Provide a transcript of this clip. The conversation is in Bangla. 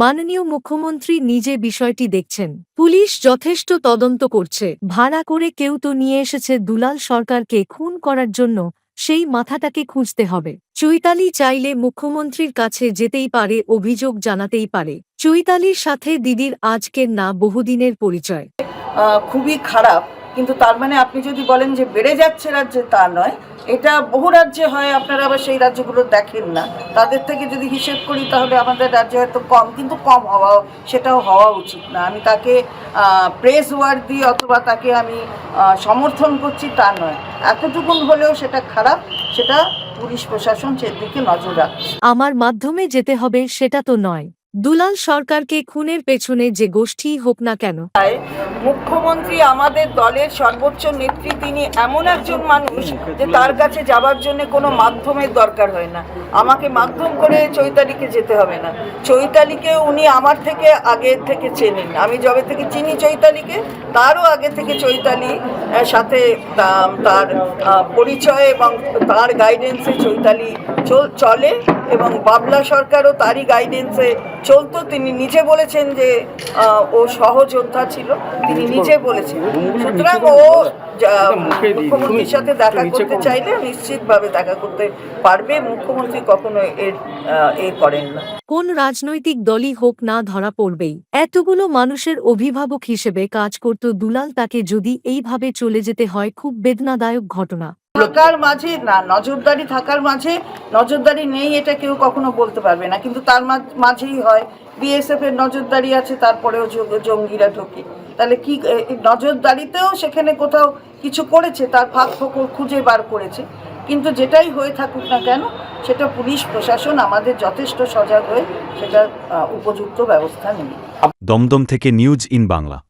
মাননীয় মুখ্যমন্ত্রী নিজে বিষয়টি দেখছেন। পুলিশ যথেষ্ট তদন্ত করছে। ভাড়া করে কেউ তো নিয়ে এসেছে দুলাল সরকারকে খুন করার জন্য, সেই মাথাটাকে খুঁজতে হবে। চৈতালি চাইলে মুখ্যমন্ত্রীর কাছে যেতেই পারে, অভিযোগ জানাতেই পারে। চৈতালির সাথে দিদির আজকের না বহুদিনের পরিচয়। খুবই খারাপ। কিন্তু তার মানে আপনি যদি বলেন যে বেড়ে যাচ্ছে রাজ্যে তা নয়, এটা বহু রাজ্যে হয়, আপনারা আবার সেই রাজ্যগুলো দেখেন না। তাদের থেকে যদি হিসেব করি তাহলে আমাদের রাজ্যে হয়তো কম, কিন্তু কম হওয়া সেটাও হওয়া উচিত না। আমি তাকে প্রেস ওয়ার্ড দিই অথবা তাকে আমি সমর্থন করছি তা নয়। এতটুকুন হলেও সেটা খারাপ, সেটা পুলিশ প্রশাসন সেদিকে নজর রাখছে। আমার মাধ্যমে যেতে হবে সেটা তো নয়। দুলাল সরকারকে খুনের পেছনে যে গোষ্ঠী হোক না কেন। মুখ্যমন্ত্রী আমাদের দলের সর্বোচ্চ নেত্রী তিনি এমন একজন মানুষ যে তার কাছে যাবার জন্য কোনো মাধ্যমের দরকার হয় না। আমাকে মাধ্যম করে চৈতালিকে যেতে হবে না। চৈতালিকে উনি আমার থেকে আগে থেকে চেনেন। আমি যবে থেকে চিনি চৈতালিকে, তারও আগে থেকে চৈতালি সাথে তার পরিচয় এবং তার গাইডেন্সে চৈতালি চলে। এবং বাবলা সরকারও তারই গাইডেন্সে চলতো। তিনি নিজে বলেছেন যে আহ, ও সহযোদ্ধা ছিল। তিনি নিজে বলেছেন। সুতরাং ও মুখ্যমন্ত্রীর সাথে দেখা করতে চাইলে নিশ্চিতভাবে দেখা করতে পারবে। মুখ্যমন্ত্রী কখনো এর আহ, এ করেন না। কোন রাজনৈতিক দলই হোক না ধরা পড়বেই। এতগুলো মানুষের অভিভাবক হিসেবে কাজ করত দুলাল তাকে যদি এইভাবে চলে যেতে হয় খুব বেদনাদায়ক ঘটনা। থাকার মাঝে, না, নজরদারি থাকার মাঝে, নজরদারি নেই এটা কেউ কখনো বলতে পারবে না। কিন্তু তার মাঝ- মাঝেই হয় বিএসএফ এর নজরদারি আছে, তারপরেও জঙ্গিরা ঢোকে। তাহলে কি নজরদারিতেও সেখানে কোথাও কিছু করেছে, তার ফাঁক ফোকর খুঁজে বার করেছে। কিন্তু যেটাই হয়ে থাকুক না কেন, সেটা পুলিশ, প্রশাসন, আমাদের যথেষ্ট সজাগ হয়ে সেটা উপযুক্ত ব্যবস্থা নেবে। দমদম থেকে নিউজ ইন বাংলা।